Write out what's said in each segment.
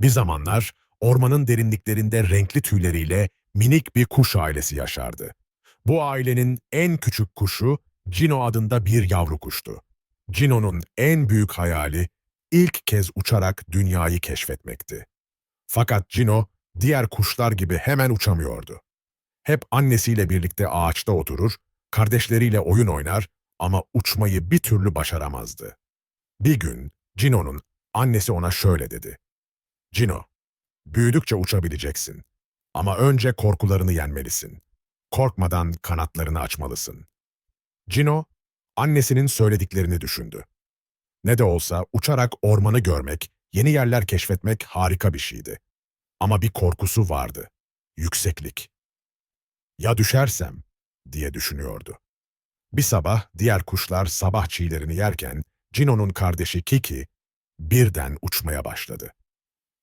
Bir zamanlar ormanın derinliklerinde renkli tüyleriyle minik bir kuş ailesi yaşardı. Bu ailenin en küçük kuşu Cino adında bir yavru kuştu. Cino'nun en büyük hayali ilk kez uçarak dünyayı keşfetmekti. Fakat Cino diğer kuşlar gibi hemen uçamıyordu. Hep annesiyle birlikte ağaçta oturur, kardeşleriyle oyun oynar ama uçmayı bir türlü başaramazdı. Bir gün Cino'nun annesi ona şöyle dedi. Cino, büyüdükçe uçabileceksin. Ama önce korkularını yenmelisin. Korkmadan kanatlarını açmalısın. Cino, annesinin söylediklerini düşündü. Ne de olsa uçarak ormanı görmek, yeni yerler keşfetmek harika bir şeydi. Ama bir korkusu vardı. Yükseklik. Ya düşersem diye düşünüyordu. Bir sabah diğer kuşlar sabah çiğlerini yerken Cino'nun kardeşi Kiki birden uçmaya başladı.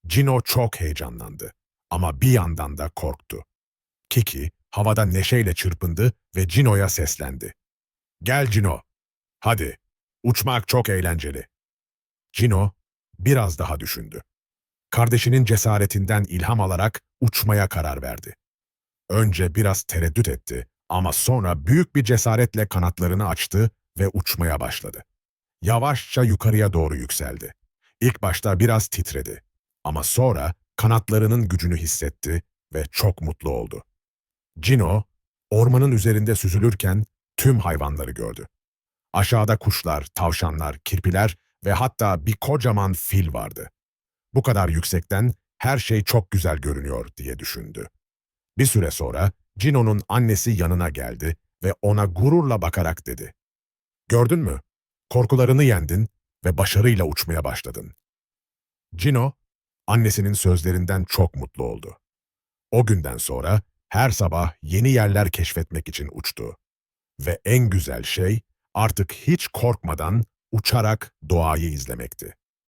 Cino çok heyecanlandı ama bir yandan da korktu. Kiki havada neşeyle çırpındı ve Cino'ya seslendi. Gel Cino, hadi, uçmak çok eğlenceli. Cino biraz daha düşündü. Kardeşinin cesaretinden ilham alarak uçmaya karar verdi. Önce biraz tereddüt etti ama sonra büyük bir cesaretle kanatlarını açtı ve uçmaya başladı. Yavaşça yukarıya doğru yükseldi. İlk başta biraz titredi ama sonra kanatlarının gücünü hissetti ve çok mutlu oldu. Cino, ormanın üzerinde süzülürken tüm hayvanları gördü. Aşağıda kuşlar, tavşanlar, kirpiler ve hatta bir kocaman fil vardı. Bu kadar yüksekten her şey çok güzel görünüyor diye düşündü. Bir süre sonra Cino'nun annesi yanına geldi ve ona gururla bakarak dedi. Gördün mü? Korkularını yendin ve başarıyla uçmaya başladın. Cino, annesinin sözlerinden çok mutlu oldu. O günden sonra her sabah yeni yerler keşfetmek için uçtu. Ve en güzel şey artık hiç korkmadan uçarak doğayı izlemekti.